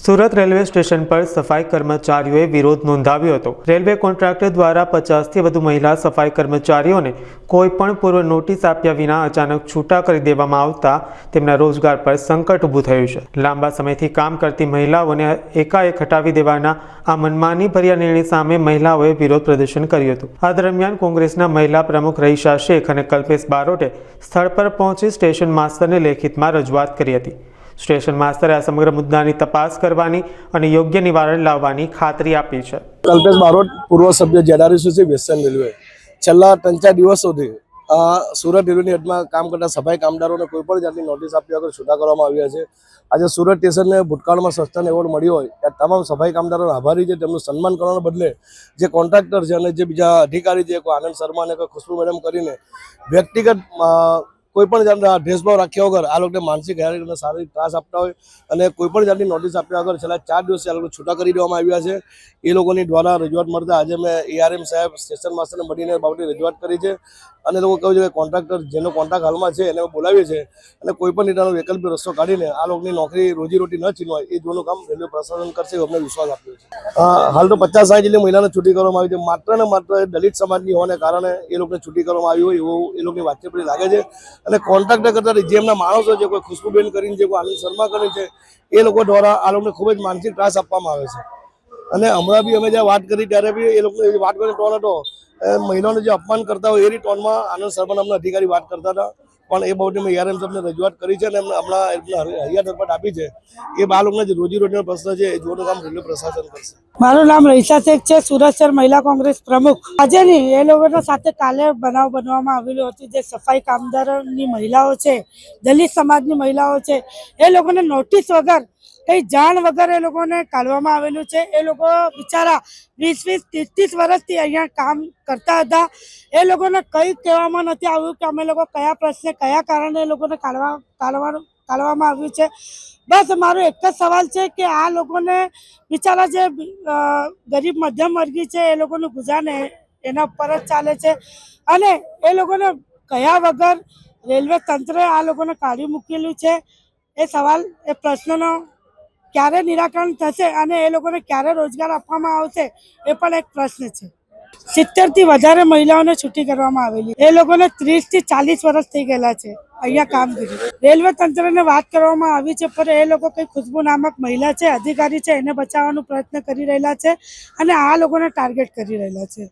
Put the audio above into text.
Surat railway station પર સફાઈ કર્મચારીઓએ વિરોધ નોંધાવ્યો હતો. રેલવે કોન્ટ્રાક્ટર દ્વારા પચાસથી વધુ મહિલા સફાઈ કર્મચારીઓને કોઈ પણ પૂર્વ નોટિસ આપ્યા વિના અચાનક છૂટા કરી દેવામાં આવતા તેમના રોજગાર પર સંકટ ઊભું થયું છે. લાંબા સમયથી કામ કરતી મહિલાઓને એકાએક હટાવી દેવાના આ મનમાની ભર્યા નિર્ણય સામે મહિલાઓએ વિરોધ પ્રદર્શન કર્યું હતું. આ દરમિયાન કોંગ્રેસના મહિલા પ્રમુખ રહીશા શેખ અને કલ્પેશ બારોટે સ્થળ પર પહોંચી સ્ટેશન માસ્તરને લેખિતમાં રજૂઆત કરી હતી. સ્ટેશન માસ્તરે આ સમગ્ર મુદ્દાની તપાસ કરવાની અને યોગ્ય નિવારણ લાવવાની ખાતરી આપી છે. કલ્પેશ બારોટ, પૂર્વ સભ્ય જેડારીસી વેસ્ટર્ન રેલવે છેલ્લા ત્રણ ચાર દિવસોથી આ સુરત રેલવેની હેડમાં કામ કરતા સફાઈ કામદારોને કોઈ પણ જાતની નોટિસ આપ્યા વગર છૂટા કરવામાં આવ્યા છે. આજે સુરત સ્ટેશનને ભૂતકાળમાં સસ્તન એવોર્ડ મળ્યો હોય, ત્યાં તમામ સફાઈ કામદારોને આભારી છે. તેમનું સન્માન કરવાના બદલે જે કોન્ટ્રાક્ટર છે અને જે બીજા અધિકારી છે, કોઈ આનંદ શર્મા અને કોઈ ખુશ્બુ મેડમ કરીને વ્યક્તિગત કોઈ પણ જાતના ભેદભાવ રાખ્યા વગર આ લોકોને માનસિક હેરાન અને શારીરિક ત્રાસ આપતા હોય અને કોઈ પણ જાતની નોટિસ આપ્યા વગર છેલ્લા ચાર દિવસથી આ લોકો છૂટા કરી દેવામાં આવ્યા છે. એ લોકોની દ્વારા રજૂઆત મળતા આજે મેં એઆરએમ સાહેબ સ્ટેશન માસ્ટરને મળીને બાબતે રજૂઆત કરી છે. અને લોકો કહ્યું છે કે કોન્ટ્રાક્ટર જેનો કોન્ટ્રાક્ટ હાલમાં છે એને બોલાવીએ છે અને કોઈ પણ રીતનો વૈકલ્પિક રસ્તો કાઢીને આ લોકોની નોકરી રોજીરોટી ન છીનવાય, એ જોવાનું કામ રેલવે પ્રશાસન કરશે અમને વિશ્વાસ આપ્યો છે. હાલ તો પચાસ સાઠ જેટલી મહિલાને છૂટી કરવામાં આવી છે. માત્ર ને માત્ર દલિત સમાજની હોવાને કારણે એ લોકોને છૂટી કરવામાં આવી હોય એવું એ લોકોની વાતચીત લાગે છે. અને કોન્ટ્રાક્ટર કરતા જે એમના માણસો છે, કોઈ ખુશ્બુબેન કરીને છે, કોઈ આનંદ શર્મા કરીને છે, એ લોકો દ્વારા આ લોકોને ખૂબ જ માનસિક ત્રાસ આપવામાં આવે છે. અને હમણાં બી અમે જ્યાં વાત કરી ત્યારે બી એ લોકો વાત કરીને ટોન હતો મહિલાઓને જે અપમાન કરતા હોય એ ટોનમાં આનંદ શર્મા નામના અધિકારી વાત કરતા હતા. પણ એ બાબતે મેં યાર તમને રજૂઆત કરી છે અને આપણા એમને દરપાટ આપી છે. એ આ લોકોના જે રોજીરોટીનો પ્રશ્ન છે એ જોવાનું કામ રેલવે પ્રશાસન કરશે. મારું નામ રહીસા શેખ છે, સુરત શહેર મહિલા કોંગ્રેસ પ્રમુખ. આજે નહીં એ લોકોના સાથે કાલે બનાવ બનવામાં આવેલું હતું, જે સફાઈ કામદારોની મહિલાઓ છે, દલિત સમાજની મહિલાઓ છે, એ લોકોને નોટિસ વગર કઈ જાણ વગર એ લોકોને કાઢવામાં આવેલું છે. એ લોકો બિચારા વીસ વીસ ત્રીસ ત્રીસ વર્ષથી અહીંયા કામ કરતા હતા. એ લોકોને કંઈ કહેવામાં નથી આવ્યું કે અમે લોકો કયા પ્રશ્ને, કયા કારણે એ લોકોને કાઢવા કાઢવાનું કાઢવામાં આવ્યું છે. બસ મારો એક જ સવાલ છે કે આ લોકોને બિચારા જે ગરીબ મધ્યમ વર્ગી છે એ લોકોનું ગુજરાન એના ઉપર જ ચાલે છે. અને એ લોકોને કયા વગર રેલવે તંત્રએ આ લોકોને કાઢી મૂકેલું છે? એ સવાલ, એ પ્રશ્નનો ક્યારે નિરાકરણ થશે અને એ લોકોને ક્યારે રોજગાર આપવામાં આવશે, એ પણ એક પ્રશ્ન છે. સિત્તેરથી વધારે મહિલાઓને છૂટી કરવામાં આવેલી. એ લોકોને ત્રીસથી ચાલીસ વર્ષ થઈ ગયેલા છે, અહીંયા કામગીરી રેલવે તંત્રને વાત કરવામાં આવી છે, પણ એ લોકો કઈ ખુશ્બુ નામક મહિલા છે, અધિકારી છે, એને બચાવવાનો પ્રયત્ન કરી રહેલા છે અને આ લોકોને ટાર્ગેટ કરી રહેલા છે.